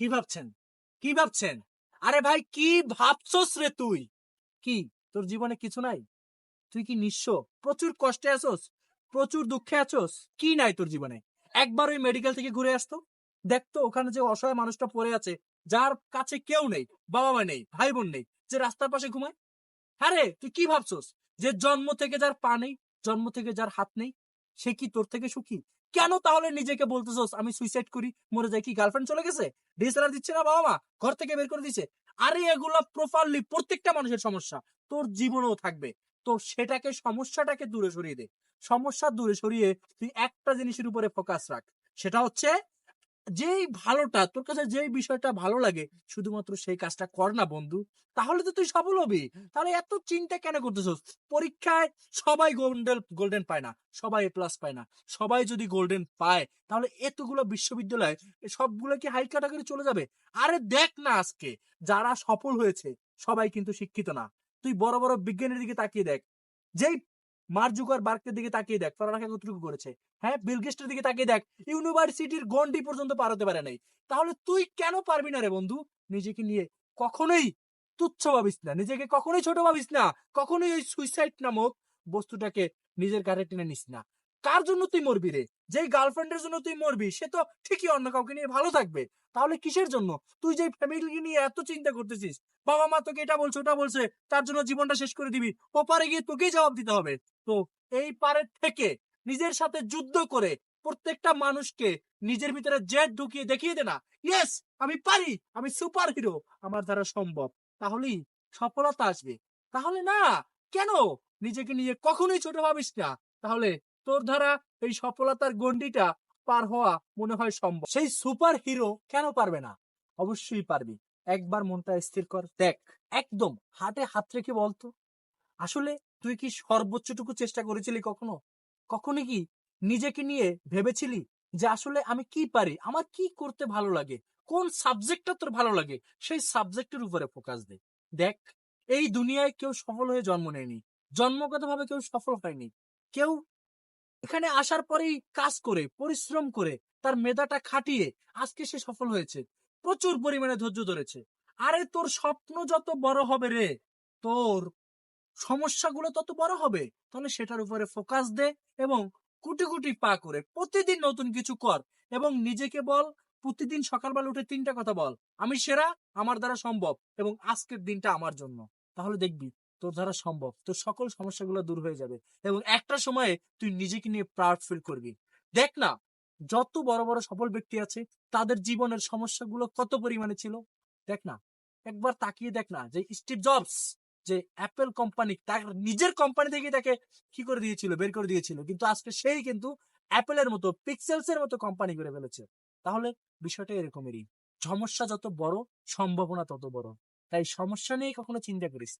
কি ভাবছেন? কি ভাবছেন? আরে ভাই, কি ভাবছস রে তুই? কি, তোর জীবনে কিছু নাই? তুই কি নিঃস্ব? প্রচুর কষ্টে আছোস? প্রচুর দুঃখে আছোস? কি নাই তোর জীবনে? একবার ওই মেডিকেল থেকে ঘুরে আসতো? দেখতো ওখানে যে অসহায় মানুষটা পড়ে আছে, যার কাছে কেউ নেই বাবা মা নেই ভাই বোন নেই, যে রাস্তার পাশে ঘুমায়। হ্যাঁ রে, তুই কি ভাবছস? যে জন্ম থেকে যার পা নেই, জন্ম থেকে যার হাত নেই সে কি তোর থেকে সুখী? কেন তাহলে নিজেকে বলতেছস, আমি সুইসাইড করি, মরে যাই কি গার্লফ্রেন্ড চলে গেছে? ডিএসএলআর দিচ্ছে না বাবা মা, ঘর থেকে বের করে দিছে। আরে এগুলা প্রপারলি প্রত্যেকটা মানুষের সমস্যা। তোর জীবনেও থাকবে। তো সেটাকে, সমস্যাটাকে দূরে সরিয়ে দে। সমস্যা দূরে সরিয়ে তুই একটা জিনিসের উপরে ফোকাস রাখ। সেটা হচ্ছে যেই ভালোটা, তোর কাছে যেই বিষয়টা ভালো লাগে, শুধুমাত্র সেই কাজটা কর না বন্ধু, তাহলে তো তুই সফল হবি। তাহলে এত চিন্তা কেন করতেছস? পরীক্ষায় সবাই গোল্ডেন গোল্ডেন পায় না, সবাই এ প্লাস পায় না। সবাই যদি গোল্ডেন পায়, তাহলে এতগুলো বিশ্ববিদ্যালয় সবগুলো কি হাই ক্যাটাগরি চলে যাবে? আরে দেখ না আজকে, যারা সফল হয়েছে, সবাই কিন্তু শিক্ষিত না। তুই বড় বড় বিজ্ঞানের দিকে তাকিয়ে দেখ। যেই মার্জুকার বার্কের দিকে তাকিয়ে দেখ, পড়ালেখা কতটুকু করেছে। হ্যাঁ বিলগেস্টের দিকে তাকিয়ে দেখ, ইউনিভার্সিটির গন্ডি পর্যন্ত পার হতে পারে নাই। তাহলে তুই কেন পারবি না রে বন্ধু? নিজেকে নিয়ে কখনোই তুচ্ছ ভাবিস না, নিজেকে কখনোই ছোট ভাবিস না, কখনোই ওই সুইসাইড নামক বস্তুটাকে নিজের কারে টেনে নিস না। কার জন্য তুই মরবি রে? যেই গার্লফ্রেন্ডের জন্য তুই মরবি, সে তো ঠিকই অন্য কাউকে নিয়ে ভালো থাকবে। তাহলে কিসের জন্য? তুই যে ফ্যামিলিকে নিয়ে এত চিন্তা করতেছিস, বাবা মা তোকে এটা বলছে, ওটা বলছে, তার জন্য জীবনটা শেষ করে দিবি। ও পারে গিয়ে তোকেই জবাব দিতে হবে। তো এই পারের থেকে নিজের সাথে যুদ্ধ করে প্রত্যেকটা মানুষকে নিজের ভিতরে জেদ ঢুকিয়ে দেখিয়ে দে না। ইয়েস আমি পারি, আমি সুপার হিরো আমার দ্বারা সম্ভব। তাহলেই সফলতা আসবে। তাহলে না, কেন? নিজেকে নিয়ে কখনোই ছোট ভাবিস না। তাহলে তোর দ্বারা এই সফলতার গন্ডিটা পার হওয়া মনে হয় সম্ভব। সেই সুপার হিরো কেন পারবে না? অবশ্যই পারবি। একবার মনটা স্থির কর, দেখ, একদম হাতে হাত রেখে বলতো আসলে তুই কি সর্বোচ্চটুকু চেষ্টা করেছিলি কখনো? কখনো কি নিজেকে নিয়ে ভেবেছিলি যে আসলে আমি কি পারি? আমার কি করতে ভালো লাগে? কোন সাবজেক্টটা তোর ভালো লাগে? সেই সাবজেক্টের উপরে ফোকাস দে। দেখ, এই দুনিয়ায় কেউ সফল হয়ে জন্ম নেয়নি। জন্মগতভাবে কেউ সফল হয়নি। কেউ এখানে আসার পরেই কাজ করে, পরিশ্রম করে, তার মেধাটা খাটিয়ে আজকে সে সফল হয়েছে। প্রচুর পরিমাণে ধৈর্য ধরেছে। আরে তোর স্বপ্ন যত বড় হবে রে, তোর সমস্যাগুলো তত বড় হবে, তাহলে সেটার উপরে ফোকাস দে এবং কুটি কুটি পা করে প্রতিদিন নতুন কিছু কর এবং নিজেকে বল, প্রতিদিন সকালবেলা উঠে তিনটা কথা বল। আমি সেরা, আমার দ্বারা সম্ভব এবং আজকের দিনটা আমার জন্য। তাহলে দেখবি তোর দ্বারা সম্ভব। তোর সকল সমস্যাগুলো দূর হয়ে যাবে এবং একটা সময়ে তুই নিজেকে নিয়ে প্রাউড ফিল করবি। দেখ না, যত বড় বড় সফল ব্যক্তি আছে, তাদের জীবনের সমস্যাগুলো কত পরিমাণে ছিল? দেখ না, একবার তাকিয়ে দেখ না যে স্টিভ জবস, যে অ্যাপেল কোম্পানি, তার নিজের কোম্পানি থেকে তাকে কি করে দিয়েছিল, বের করে দিয়েছিল। কিন্তু আজকে সেই কিন্তু অ্যাপেলের মতো পিক্সেলস এর মতো কোম্পানি করে ফেলেছে। তাহলে বিষয়টা এরকমেরই। সমস্যা যত বড়, সম্ভাবনা তত বড়। তাই সমস্যা নিয়ে কখনো চিন্তা করিস।